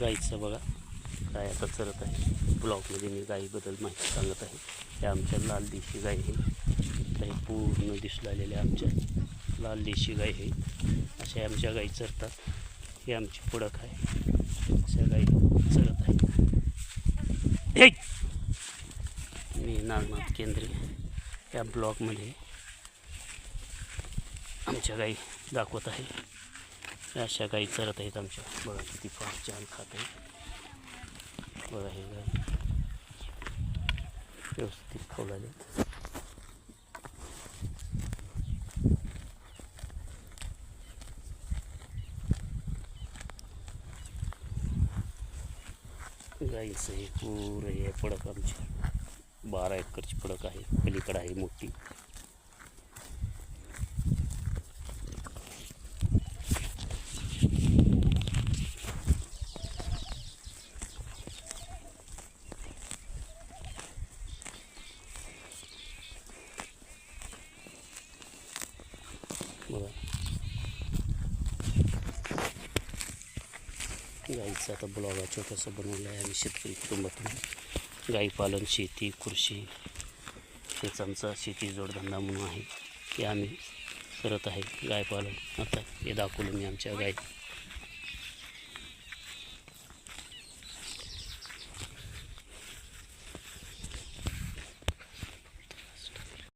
गाईचं बघा. गाय आता चरत आहे. ब्लॉकमध्ये मी गाईबद्दल माहिती सांगत आहे. त्या आमच्या लाल देशी गाय आहे. काही पूर्ण दिसू लागलेल्या आमच्या लाल देशी गाय आहे. अशा आमच्या गाई चरतात. ही आमची पुडक आहे अशा गाई चरत आहे मी नागनाथ केंद्रे या ब्लॉकमध्ये आमच्या गाई दाखवत आहे. अशा गाई चरत आहेत आमच्या. बघा किती फार छान खात आहे बघा हे गाई. व्यवस्थित खाऊ लागले गाईचं हे पुरं हे पडक आमची. बारा एकरची पडक आहे. पलीकडं आहे मोठी. बघा. गाईचं आता ब्लॉग छोटंसं बनवलं आहे आम्ही शेतकरी कुटुंबातून. गाई पालन शेती कृषी हेच आमचा शेती जोडधंदा म्हणून आहे. हे आम्ही करत आहे. गाय पालन. आता हे दाखवलं मी आमच्या गाई